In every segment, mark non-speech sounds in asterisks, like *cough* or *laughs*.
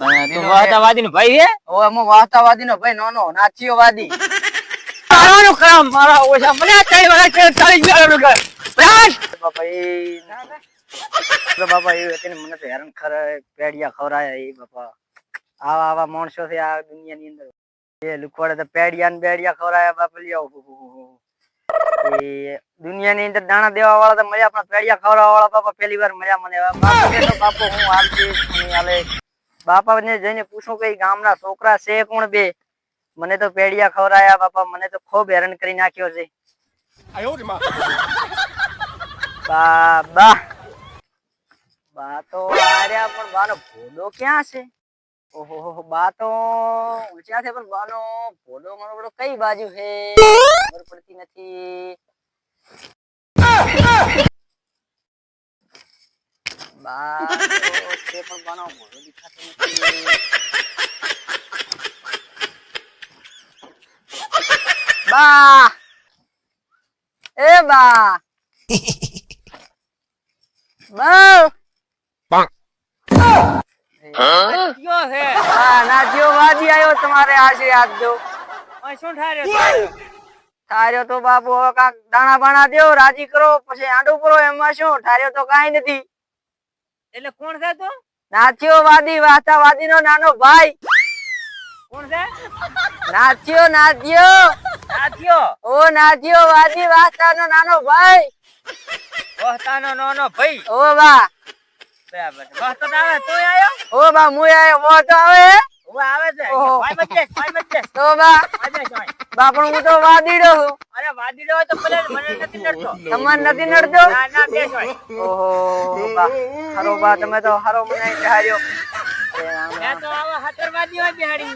વાહતાવાદી નો ભાઈ હે ઓ હું વાસ્તવવાદી નો ભાઈ નાનો નાથીઓવાદી મારવાનું કામ મારા ઓછા મને ત્રણ વાળા કે ચાલી ગયો રૂગર રાજ! બાપા એ બાપા એ હતી મને તો હેરાન ખરે પેડિયા ખવરાયા એ બાપા. આવા આવા માણસો છે આ દુનિયાની અંદર. એ લુખવાડે તો પેડિયા ને બેડિયા ખવરાયા બાપા લ્યો એ દુનિયાની અંદર દાણા દેવા વાળા તો મળ્યા પણ પેડિયા ખવરાવા વાળા બાપા પહેલી વાર મળ્યા મને. બાપા હું હાલતી હાલે. બાપા ને જઈને પૂછું કે ગામના છોકરા છે કોણ બે? મને તો પેડિયા ખવરાયા બાપા મને તો ખૂબ હેરાન કરી નાખ્યો છે. બાબા બા બા તો આર્યા પણ બાનો ભોડો ક્યાં છે? ઓહો બા તો ઊંચા છે પણ બાનો ભોડો મારો બધો કઈ બાજુ છે? ખબર પડતી નથી. બા તો પણ બાનો ભોડો દેખાતો નથી બા એ બા દો શું ઠાર્યો? તો? બાપુ હવે કાંક દાણા બાણા દ્યો રાજી કરો પછી આંડું કરો એમાં શું? ઠાર્યો તો કઈ નથી. એટલે કોણ છે તું? નાથિયો વાદી વાસ્તા વાદી નો નાનો ભાઈ. કોણ છે? નાચ્યો નાચ્યો. નાચ્યો? ઓ નાચ્યો વાદી વાતા નો નાનો ભાઈ. વહતાનો નાનો ભાઈ. ઓ બા બરાબર. વહતો તો આવે તોય આયો? ઓ બા મુય આયો. મો આવે. આવે છે. ભાઈ તો બા. ભાઈ બચે ભાઈ. બા પણ હું તો વાદીડો છું. અરે વાદીડો તો ભલે મને નથી નડતો. તમારે નથી નડતો? ના ના તે ઓહો બા. હારો બા તમે તો હારો મને ઠાર્યો અરે રામ રામ. મેં તો આવા હતરવાદી હોય બિહાડી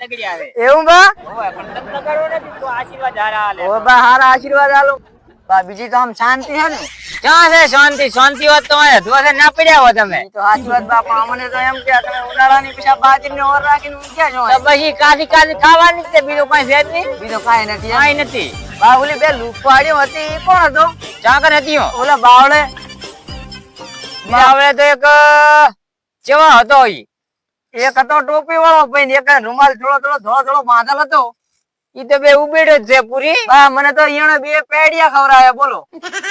તગડી આવે. એવું બા? હોય પણ નથી તો આશીર્વાદ હારા ઓ બા હારા આશીર્વાદ આલો બીજી તો આમ શાંતિ છે ને? ક્યાં છે શાંતિ? શાંતિ હોત તો અહીંયા ધોસે ના પડ્યા હો તમે તો સાચી વાત બાપા અમને તો એમ કે તમે ઉનાળાની પૈસા બાજરી ને ઓર રાખીને ઊંઘ્યા છો તો પછી કાઢી કાઢી ખાવાની છે બીજું કઈ છે જ નહીં? બીજો કાંઈ નથી કઈ નથી. બાહુલી બે લુકવાડીઓ હતી એ કોણ હતો? ચાકર હતી. ઓલા બાવળે? હવે તો એક કેવા હતો ઈ. એક હતો ટોપી વાળો ભાઈ એક રૂમાલ થોડો થોડો થોડો થોડો બાંધેલ હતો. ઈ તો બે ઉબેડો જ છે પૂરી. હા મને તો ઈયણે બે પેડિયા ખવરાયા બોલો.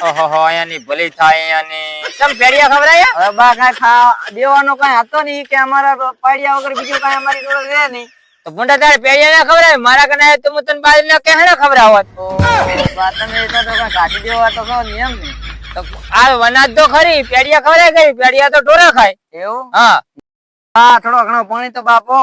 ઓહો અહીંયાની ભલી થાય અહીંયાની. કેમ પેડિયા ખવરાયા હવે બા કાંઈ ખા દેવાનો કઈ હતો નહીં કે અમારા પેડિયા વગર બીજું કઈ અમારી જોડે રહે નહીં. તો મુંડા તારે પેડિયા ના ખવરાય મારા કને તો હું તને બાજરી ના કહે ખવડાવત તો બા તમે તો તો કાઢી દેવા તો છો નિયમ નહીં તો આ વનાજ તો ખરી પેડિયા ખવરાય ગઈ પેડિયા તો ઢોરા ખાય. એવું? હા. હા થોડો ઘણો પાણી તો બાપો.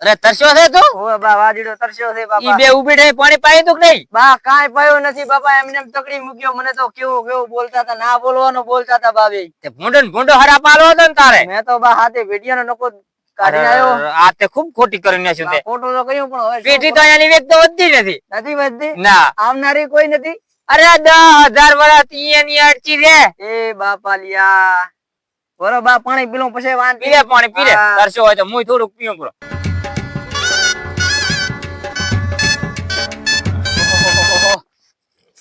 અરે તરસ્યો છે તું? ઓ બા વાડીડો તરસ્યો છે ઈ બે ઊભી ઉબેડે પાણી પાઈ તું કે નહીં? બા કાઈ પાયો નથી બાપા એમને તકડી મૂક્યો મને તો કેવું કેવું બોલતા હતા ના બોલવાનો બોલતા હતા બાબે. તે ભૂંડો ને ભૂંડો હરા પાલો હતો ને તારે? મેં તો બા હાથે ભેડિયાનો નકો કાઢી આવ્યો. આ તે ખૂબ ખોટી કરી નાખ્યું તે. ખોટું તો કહ્યું પણ હવે પેટી તો અહીંયાની વ્યક્ત વધતી નથી. નથી વધતી? ના. આવનારી કોઈ નથી? અરે આ દસ હજાર વર્ષ ઈયાની અડચી રે એ બાપા લિયા બરોબર પાણી પીલો પછી વાંધી પીલે પાણી પીલે. હા. તરસ્યો હોય તો મુય થોડુંક પીવું પડો.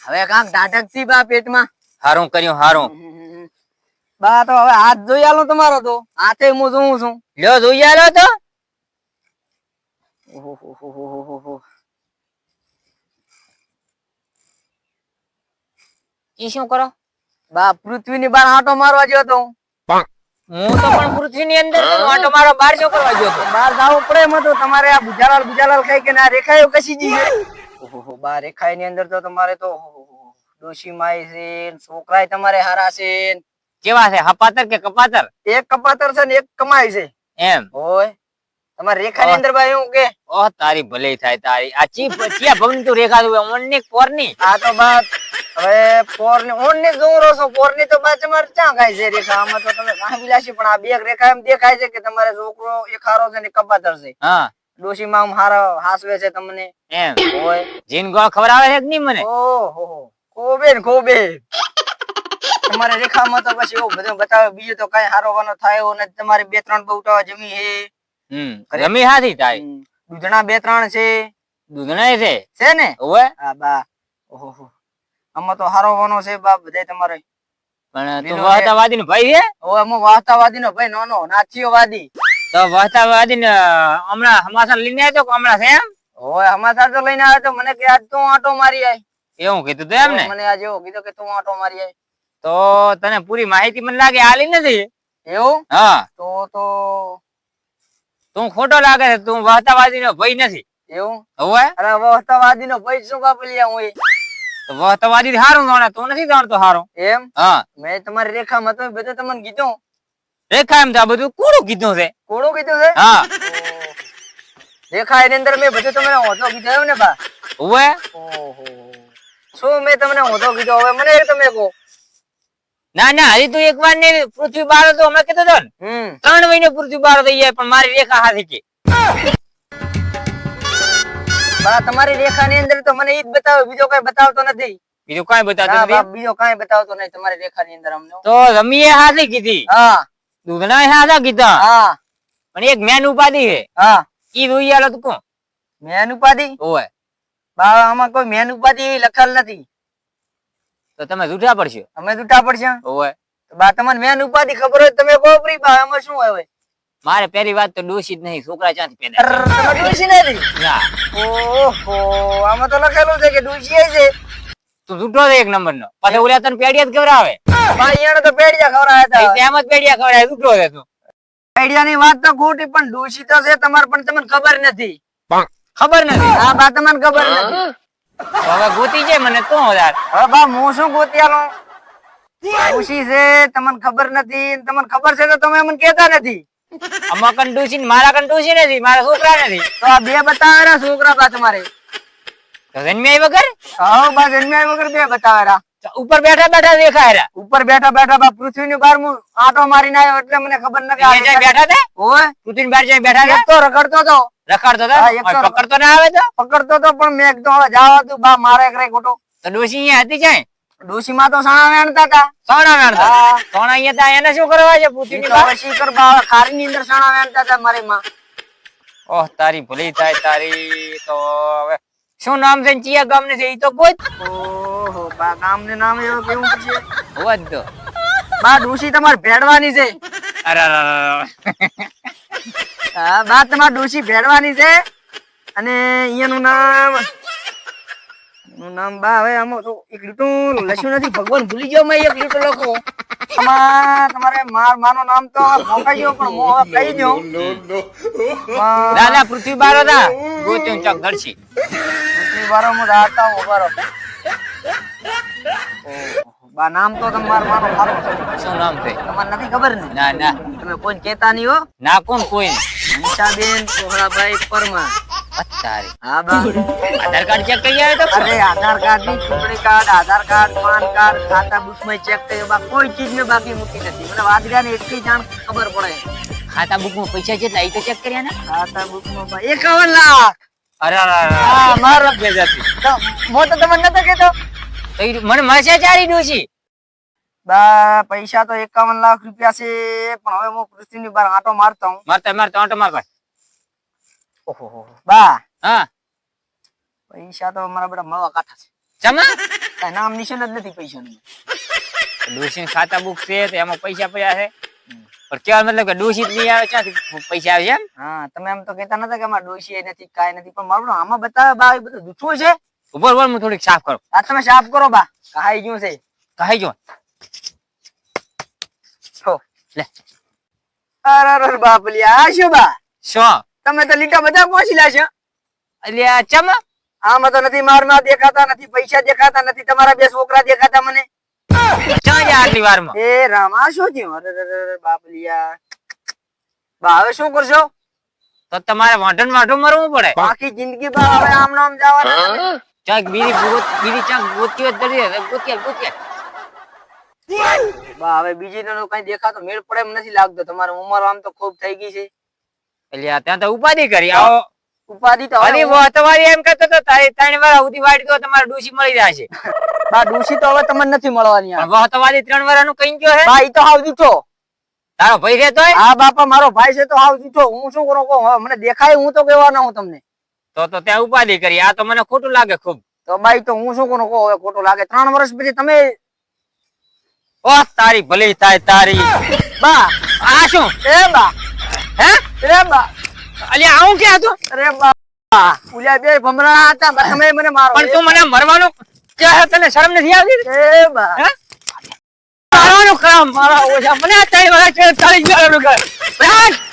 હવે કાંક ડાઢકથી બા પેટમાં. હારું કર્યું હારું. બા તો હવે હાથ જોઈ આલો તમારો તો. હાથે હું જોઉં છું. લ્યો જોઈ આલો તો. ઈ શું કરો? બા પૃથ્વીની બાર આટો મારવા ગયો તો. હું. તો પણ પૃથ્વી ની અંદર આટો મારો બાર જો કરવા ગયો તો. બાર જાવું પડે એમ તો તમારે આ બુજાલાલ બુજાલાલ ખાઈ કે ના રેખાયો કશી જઈએ ઓહો બા રેખાયની અંદર તો તમારે તો ઓહોહો, છે ને છોકરાય તમારે હારા છે કેવા છે? હપાતર કે કપાતર? એક કપાતર છે ને એક કમાય છે. એમ? હોય તમારે રેખા ની અંદર ભાઈ હું કે? ઓહ તારી ભલે થાય તારી. આ ચી ચિયા ભવન તું રેખા તું ઓનની પોરની? આ તો બાત હવે પોરની ઓનની જોઉં રહો છો. પોરની તો બાત તમારે ક્યાં ખાય છે રેખા? આમાં તો તમે કાંઈ વિલાસી પણ આ બે રેખા એમ દેખાય છે કે તમારે છોકરો એક હારો છે ને કપાતર છે. હા. ડોશી માં હારા હાસવે છે તમને. એમ. હોય જીન ગોળ આવે છે કે નહીં મને? ઓહો કોબે ને કોબે તમારે રેખામાં તો પછી એવું બધું બતાવે બીજું તો કઈ હારો વાનો થાય એવો નથી. તમારે બે ત્રણ બહુટાવા જમી હે. જમી હાથી થાય. દૂધણા બે ત્રણ છે. દૂધણા છે? છે ને? ઓવે હા બા. ઓહો આમાં તો હારો વાનો છે બા બધાય તમારે. પણ તું. વાહતાવાદી નો ભાઈ છે હવે અમુક વાસ્તવવાદી નો ભાઈ નાનો નાથીઓ વાદી તો વહતા વાદી ને હમણાં હમાસા લઈને આવ્યો તો હમણાં છે એમ? હોય હમાસા તો લઈને આવ્યો તો મને કે આજ તું આટો મારી આય. એવું કીધું તો એમ ને મને આજે એવું કીધું કે તું આટો મારી આવી તો તને પૂરી માહિતી મને લાગે આલી નથી? એવું? હા. તો તો તું ખોટો લાગે છે તું વહતાવાદી નો ભય નથી. એવું? હવે? અરે વહતાવાદી નો ભય શું કાપી લ્યા હું તો વહતાવાદી હારું જાણે તું નથી જાણતો હારો. એમ? હા. મેં તમારી રેખામાં તો બધું તમને કીધું. રેખા એમ તો આ બધું કુડું કીધું છે? કોણું કીધું છે? હા. રેખા એની અંદર મેં બધું તમને ઓછો કીધો ને બા? ઓહો. શું મેં તમને હોતો કીધો? હવે મને તમે કહો. ના ના હજી તું એક વાર ને પૃથ્વી બાર હતો હમણાં કીધું હતો ને. ત્રણ મહિને પૃથ્વી બાર થઈ જાય પણ મારી રેખા હાથી કે. તમારી રેખા ની અંદર તો મને એ જ બતાવે બીજો કઈ બતાવતો નથી. બીજો કઈ બતાવતો નથી? બીજો કઈ બતાવતો નહીં તમારી રેખા ની અંદર અમને. તો રમીએ હાથી કીધી. હા. દૂધના હાથા કીધા. હા. પણ એક મેન ઉપાધિ છે. હા. ઈ રોઈ આલો તું કોણ? મેન ઉપાધિ? ઓય. આમાં કોઈ મેન ઉપાધિ લખેલ નથી. તો તમે જૂઠા પડશો? અમે જૂઠા પડશે? ઓય. તો બા તમને મેન ઉપાધિ ખબર હોય તમે કહો ફ્રી બા આમાં શું હોય? મારે પહેલી વાત તો જ નહીં છોકરા ક્યાંથી પેદા તમે નથી? ના. ઓહો આમાં તો લખેલું છે કે ડૂસી છે. તું જૂઠો છે એક નંબર નો પછી ઓલા તને પેડિયા જ ખવડાવે. ભાઈ એને તો પેડિયા ખવડાયા હતા. એમ જ પેડિયા ખવડાવે જૂઠો છે તું. પેડિયા ની વાત તો ખોટી પણ ડૂસી તો છે તમારે પણ તમને ખબર નથી. ખબર નથી. આ બા તમને ખબર નથી. હવે ગોતી છે મને તું હજાર હવે બા હું શું ગોતિયાલો ડૂસી છે તમને ખબર નથી. તમને ખબર છે તો તમે મને કહેતા નથી. અમા કન ડોશી મારા કન ડોશી નથી મારા છોકરા નથી. તો આ બે બતાવેલા છોકરા બા તમારે. જન્મ્યા વગર હા બા જન્મ્યા વગર બે બતાવેરા. ઉપર બેઠા બેઠા દેખાય રહ્યા. ઉપર બેઠા બેઠા બા પૃથ્વી ની બહાર હું આટો મારીને આવ્યો એટલે મને ખબર નથી જઈને બેઠા હતા ઓય. પૃથ્વીની બહાર જઈ બેઠા તો રખડતો તો. રખડતો હતો તો પકડતો ના આવે તો? પકડતો તો પણ મેં હવે જાવા તું બા મારે કરે ખોટો. તો ડોસી અહીંયા હતી જાય ડોશીમાં તો સાણા વેણતા હતા. સાણા વેણતા સાણા અહીંયા તા એને શું કરવા છે પૃથ્વીની બહાર? શી કર? બા ખારી ની અંદર સાણા વેણતા હતા મારી માં. ઓહ તારી ભૂલી થાય તારી તો હવે શું નામ છે ને ચિયા ગામ છે? ઈ તો ગોત બા નામ ને નામ એવું કેવું છે? હોવા જ દો. બા ડોશી તમારે ભેડવાની છે. અરે. હા બા તમારે ડોશી ભેડવાની છે. અને અહીંયાનું નામ નામ બા હવે આમાં તો એક લીટું લખ્યું નથી. ભગવાન ભૂલી ગયો મેં એક લીટું લખો. આમાં તમારે માર માનું નામ તો મોકાઈ ગયો પણ હું હવે કહી દઉં ના પૃથ્વી બારો દા. ગોત્યું ચક ધરશી. પૃથ્વી બારો હું રાતા ઓહો, બા નામ તો તમારું સારું છે? શું નામ છે? તમારે નથી ખબર ને? ના ના. તમે કોઈને કહેતા નહીં હો. ના કોણ કોઈ હંસાબેન કોહળાભાઈ પરમાર. અત્યારે. હા બા. આધાર કાર્ડ ચેક કરી આવ્યો તો? અરે આધાર કાર્ડની ચૂંટણી card Aadhaar card PAN card ખાતા બુકમાં ચેક કર્યો. બા કોઈ ચીજ મેં બાકી મૂકી નથી. મને વાદળા ને એટલી જાણ ખબર પડે. ખાતા બુકમાં પૈસા છે એ તો ચેક કર્યા ને? ખાતા બુકમાં બા એકાવન લાખ. અરે મારો. બેજાતી. તો હું તો તમને નતો કહેતો. તો ઈ મને મળશે ચારી ડોશી? બા પૈસા તો એકાવન લાખ રૂપિયા છે પણ હવે હું પૃથ્વીની બહાર આંટો મારતો હું. મારતા મારતા આંટો મારતા ઓહો બા હા. પૈસા તો અમારા બધા મળવા કાઠા છે. કઈ નામ નિશાન જ નથી પૈસાનું. ડોશી ખાતા બુક છે તો એમાં પૈસા પડ્યા છે. પણ કેવા મતલબ કે ડોશી નહીં આવે ક્યાંથી પૈસા આવે એમ? હા તમે એમ તો કહેતા નતા કે અમારા ડોશી નથી કાંઈ નથી પણ મારું આમાં બતાવે બા એ બધું જૂઠું છે. ઉભર ઉભર હું થોડીક સાફ કરું. આ તમે સાફ કરો બા. કહાઈ ગયું છે? કહાઈ ગયું? છો લે. અરે અરે બાપ લે આ શું બા? શું? તમે તો લીટા બધા પહોંચી આ ચમ? આમાં તો નથી મારમાં દેખાતા નથી પૈસા દેખાતા નથી તમારા બે છોકરા દેખાતા મને. ક્યાં જાય આટલી વારમાં? એ રામ આ શું થયું? અરે અરે અરે અરે બાપ લિયા બા હવે શું કરશો? તો તમારે વાંઢણ વાંઢું મરવું પડે. બાકી જિંદગી બા હવે આમ નામ જવાના. ચાક બીજી ગોત- ચાક ગોતી હોય તો ગોતી ગોતી બા હવે બીજી નો કઈ દેખાતો મેળ પડે એમ નથી લાગતો. તમારી ઉંમર આમ તો ખૂબ થઈ ગઈ છે. એટલે આ ત્યાં તો ઉપાધિ કરી. આવો. ઉપાધિ તો અરે હવે વો તમારી એમ કહેતો તો તારી ત્રણ વાર સુધી વાડી તો તમારે ડૂસી મળી જશે બા *laughs* ડૂસી તો હવે તમને નથી મળવાની આ. પણ વો તમારી ત્રણ વારનું કઈ ગયો હે? બા ઈ તો હાવ દીઠો તારો ભાઈ રહેતો તો હા બાપા મારો ભાઈ છે તો હાવ દીઠો હું શું કરું કહું? મને દેખાય હું તો કહેવાનો હું તમને. તો તો ત્યાં ઉપાધિ કરી. આ તો મને ખોટું લાગે ખૂબ. તો ભાઈ તો હું શું કોનો કહું ખોટું લાગે. ત્રણ વર્ષ પછી તમે ઓ તારી ભલી થાય તારી. બા આ શું? એ બા. હે? રે બા. અલ્યા આવું કે હતું? રે બા. ઉલ્યા બે ભમરા હતા તમે મને મારો પણ તું મને મરવાનું કે? તને શરમ નથી આવતી? એ બા. હે? મારવાનું કામ મારા ઓછા. મને આ ત્રણ ચાલીસ મિનિટ ઘર.